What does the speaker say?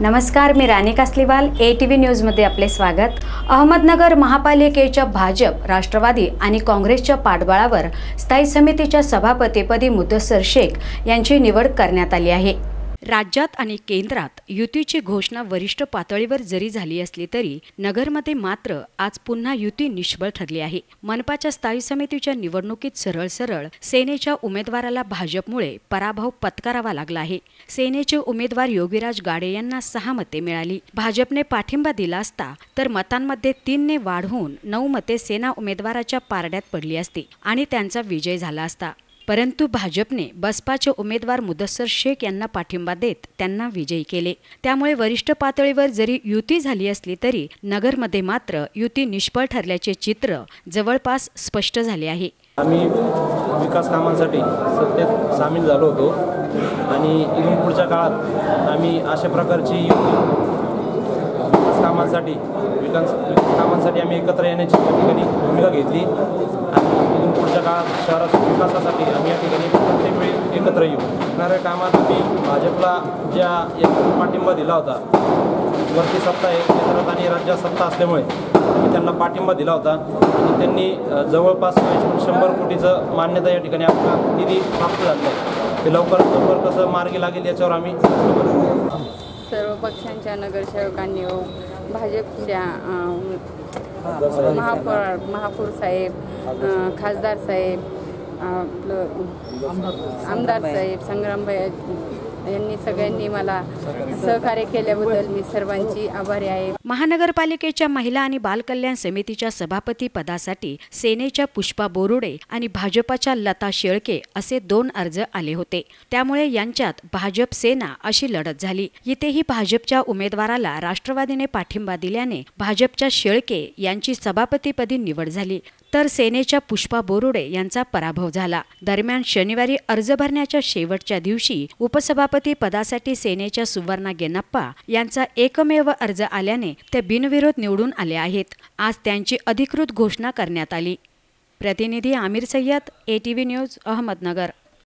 नमस्कार मी Rani Kasliwal A T V न्यूजमध्ये आपले स्वागत. अहमदनगर महापालिकेच्या भाजप राष्ट्रवादी आणि काँग्रेसच्या पाठबळावर स्थायी समितीच्या सभापतीपदी मुद्दसर शेख यांची निवड करण्यात आली आहे. राज्यात आणि केंद्रात युतीची घोषणा वरिष्ठ पातळीवर जरी झाली असली तरी नगरमध्ये मात्र आज पुन्हा युती निष्फळ ठरली आहे. मनपाच्या स्थायी समितीच्या निवडणुकीत सरळ सरळ सेनेच्या उमेदवाराला भाजपमुळे पराभव पत्करावा लागला आहे. सेनेचे उमेदवार योगीराज गाडे यांना सहा मते मिळाली. भाजपने पाठिंबा दिला असता तर मतांमध्ये तीनने वाढ होऊन नऊ मते सेना उमेदवाराच्या पारड्यात पडली असती आणि त्यांचा विजय झाला असता. परंतु भाजपने बसपाचे उमेदवार मुदस्सर शेख यांना पाठिंबा देत त्यांना विजयी केले. त्यामुळे वरिष्ठ पातळीवर जरी युती झाली असली तरी नगरमध्ये मात्र युती निष्फळ ठरल्याचे चित्र जवळपास स्पष्ट झाले आहे. आम्ही विकास कामांसाठी सत्तेत सामील झालो होतो आणि इथून पुढच्या काळात आम्ही अशा प्रकारची विकास कामांसाठी विकास विकास कामांसाठी आम्ही एकत्र येण्याची ठिकाणी भूमिका घेतली. आणि पुढच्या काळात शहराच्या विकासासाठी आम्ही या ठिकाणी प्रत्येक वेळी एकत्र येऊ. येणाऱ्या कामात आम्ही भाजपला ज्या एक पाठिंबा दिला होता वरती सत्ता आहे केंद्रात आणि राज्यात सत्ता असल्यामुळे आम्ही त्यांना पाठिंबा दिला होता. आणि त्यांनी जवळपास शंभर कोटीचं मान्यता या ठिकाणी आपला निधी प्राप्त झालेला आहे. ते लवकरात लवकर कसं मार्गी लागेल याच्यावर आम्ही सर्व पक्षांच्या नगरसेवकांनी भाजपच्या महापौर महापौर साहेब खासदार साहेब आपलं आमदार साहेब. संग्रामभाई यांनी सगळ्यांनी मला सहकार्य केल्याबद्दल मी सर्वांची आभारी आहे. महानगरपालिकेच्या महिला आणि बालकल्याण समितीच्या सभापती पदासाठी सेनेच्या पुष्पा बोरुडे आणि भाजपाच्या लता शेळके असे दोन अर्ज आले होते. त्यामुळे यांच्यात भाजप सेना अशी लढत झाली. इथेही भाजपच्या उमेदवाराला राष्ट्रवादीने पाठिंबा दिल्याने भाजपच्या शेळके यांची सभापतीपदी निवड झाली. तर सेनेच्या पुष्पा बोरुडे यांचा पराभव झाला. दरम्यान शनिवारी अर्ज भरण्याच्या शेवटच्या दिवशी उपसभापती पदासाठी सेनेच्या सुवर्णा गेनप्पा यांचा एकमेव अर्ज आल्याने ते बिनविरोध निवडून आले आहेत. आज त्यांची अधिकृत घोषणा करण्यात आली. प्रतिनिधी आमिर सय्यद एटीव्ही न्यूज अहमदनगर.